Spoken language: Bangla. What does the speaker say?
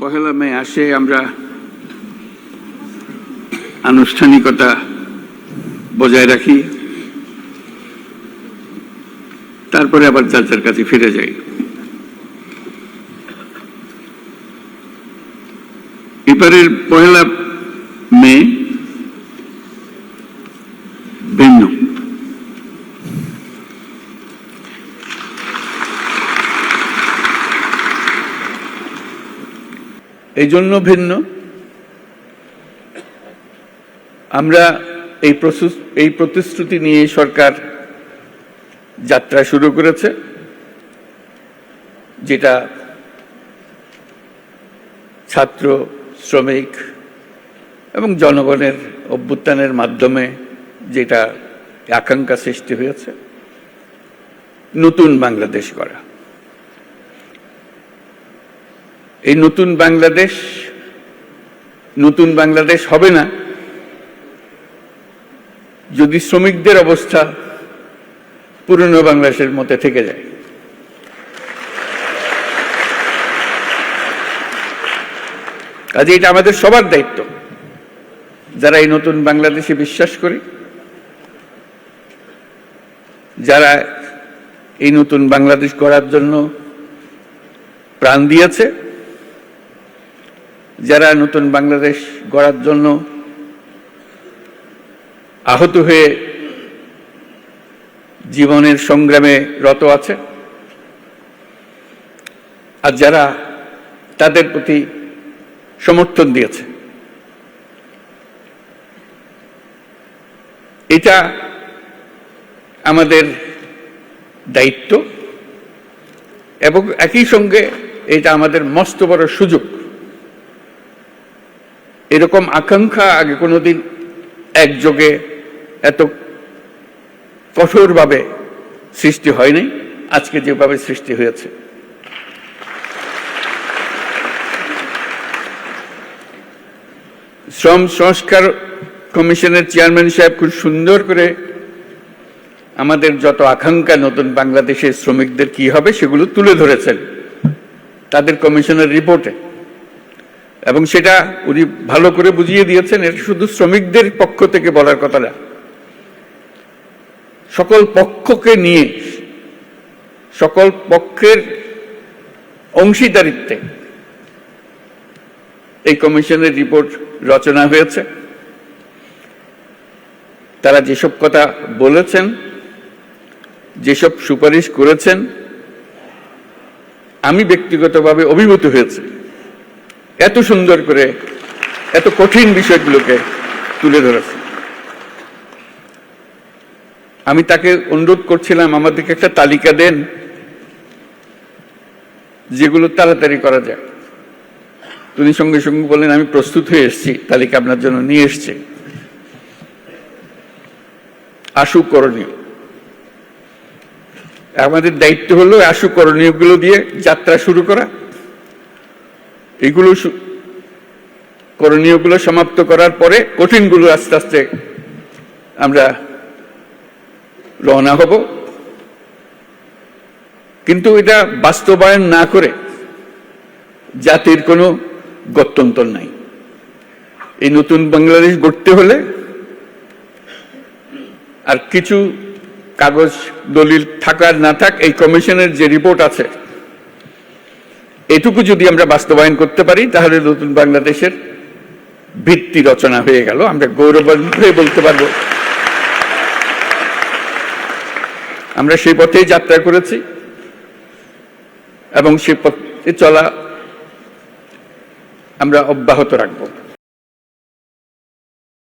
পহেলা মে আসে আমরা আনুষ্ঠানিকতা বজায় রাখি। তারপরে আবার যার যার কাছে ফিরে যাই। এবারের পহেলা মে ভিন্ন এই জন্য ভিন্ন। আমরা এই এই প্রতিশ্রুতি নিয়ে সরকার যাত্রা শুরু করেছে, যেটা ছাত্র, শ্রমিক এবং জনগণের অভ্যুত্থানের মাধ্যমে যেটা আকাঙ্ক্ষা সৃষ্টি হয়েছে, নতুন বাংলাদেশ করা এই নতুন বাংলাদেশ নতুন বাংলাদেশ হবে না। যদি শ্রমিকদের অবস্থা পুরনো বাংলাদেশের মধ্যে থেকে যায়। কাজে এটা আমাদের সবার দায়িত্ব, যারা এই নতুন বাংলাদেশে বিশ্বাস করি, যারা এই নতুন বাংলাদেশ করার জন্য প্রাণ দিয়েছে যারা নতুন বাংলাদেশ গড়ার জন্য আহত হয়ে জীবনের সংগ্রামে রত আছে, আর যারা তাদের প্রতি সমর্থন দিয়েছে। এটা আমাদের দায়িত্ব, এবং একই সঙ্গে এটা আমাদের মস্ত বড় সুযোগ। এরকম আকাঙ্ক্ষা আগে কোনোদিন একযোগে এত কঠোরভাবে সৃষ্টি হয়নি, আজকে যেভাবে সৃষ্টি হয়েছে। শ্রম সংস্কার কমিশনের চেয়ারম্যান সাহেব খুব সুন্দর করে আমাদের যত আকাঙ্ক্ষা নতুন বাংলাদেশের শ্রমিকদের কি হবে সেগুলো তুলে ধরেছেন। তাদের কমিশনের রিপোর্টে। এবং সেটা উনি ভালো করে বুঝিয়ে দিয়েছেন, এটা শুধু শ্রমিকদের পক্ষ থেকে বলার কথা না। সকল পক্ষকে নিয়ে, সকল পক্ষের অংশীদারিত্বে এই কমিশনের রিপোর্ট রচনা হয়েছে। তারা যেসব কথা বলেছেন, যেসব সুপারিশ করেছেন, আমি ব্যক্তিগতভাবে অভিভূত হয়েছে। এত সুন্দর করে, এত কঠিন বিষয়গুলোকে তুলে ধরেছে। আমি তাকে অনুরোধ করছিলাম আমাদেরকে একটা তালিকা দেন যেগুলো তাড়াতাড়ি করা যায়। তিনি সঙ্গে সঙ্গে বললেন, আমি প্রস্তুত হয়ে এসেছি, তালিকা আপনার জন্য নিয়ে এসছি। আশু করণীয়। আমাদের দায়িত্ব হলো আশু করণীয়গুলো দিয়ে যাত্রা শুরু করা। এগুলো করণীয়গুলো সমাপ্ত করার পরে কঠিনগুলো আস্তে আস্তে আমরা রওনা হব। কিন্তু এটা বাস্তবায়ন না করে জাতির কোনো গত্যন্তর নাই। এই নতুন বাংলাদেশ গড়তে হলে আর কিছু কাগজ দলিল থাকার না থাক, এই কমিশনের যে রিপোর্ট আছে এটুকু যদি আমরা বাস্তবায়ন করতে পারি, তাহলে নতুন বাংলাদেশের ভিত্তি রচনা হয়ে গেল। আমরা গৌরবান্বিত হয়ে বলতে পারব। আমরা সেই পথেই যাত্রা করেছি এবং সেই পথে চলা আমরা অব্যাহত রাখব।